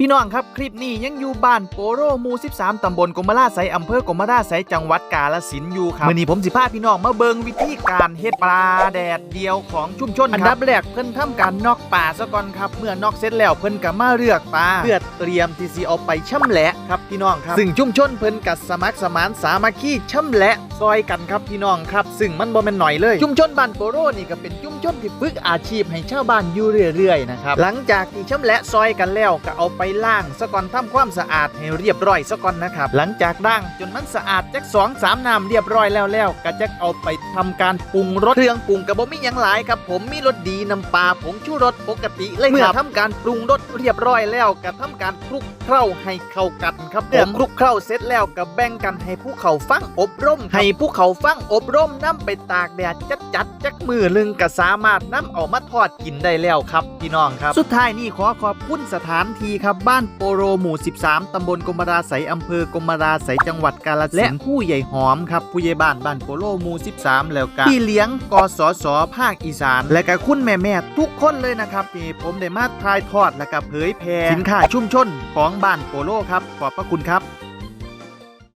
พี่น้องครับคลิปนี้ยังอยู่บ้านโปโรหมู่13 ตำบลกมราไสยอำเภอกมราไสยจังหวัดกาฬสินธุ์อยู่ครับมื้อนี้ผมสิพาพี่น้องมาเบิงวิธีการเฮ็ดปลาแดดเดียวของชุมชนอันดับแรกเพิ่นทำการนอกป่าซะก่อนครับ เมื่อนอกเสร็จแล้วเพิ่นก็มาเลือกปลาเพื่อเตรียมที่สิเอาไปช่ำแหละครับพี่น้องครับซึ่งชุมชนเพิ่นกัสมัครสมานสามัคคีช่ำแหละซอยกันครับพี่น้องครับ ซึ่งมันบ่แม่นหน่อยเลย ชุมชนบ้านโปโรนี่ก็เป็นชุมชนที่ฝึกอาชีพให้ชาวบ้านอยู่เรื่อยๆนะครับหลังจากที่ช่ำแหละซอยกันแล้วก็เอาไปล้างซะก่อนทำความสะอาดให้เรียบร้อยซะก่อนนะครับ หลังจากล้างจนมันสะอาดจักสองสามน้ำเรียบร้อยแล้วแล้วก็จะเอาไปทำการปรุงรสเครื่องปรุงกระบอกมีหยังหลายครับ ผมมีรสดีน้ำปลาผงชูรสปกติเลยครับเมื่อทำการปรุงรสเรียบร้อยแล้วก็ทำการคลุกเคล้าให้เข้ากันครับผมเมื่อคลุกเคล้าเสร็จแล้วก็แบ่งกันให้ผู้เขาฟังอบรม ให้ผู้เขาฟังอบรมนํไปตากแดดจัดจัดๆจักมือลึงก็สามารถนํเอามาทอดกินได้แล้วครับพี่น้องครับ สุดท้ายนี่ขอขอบคุณสถานที่ครับบ้านโปโรหมู่ 13ตำบลกมราไสยอำเภอกมราไสยจังหวัดกาฬสินธุ์และผู้ใหญ่หอมครับผู้ใหญ่บ้านบ้านโปโรหมู่ 13 แล้วก็พี่เลี้ยงกสศภาคอีสาน และก็คุณแม่แม่ๆทุกคนเลยนะครับที่ผมได้มาถ่ายทอดและก็เผยแพร่สินค้าชุมชนของบ้านโปโลครับขอบพระคุณครับ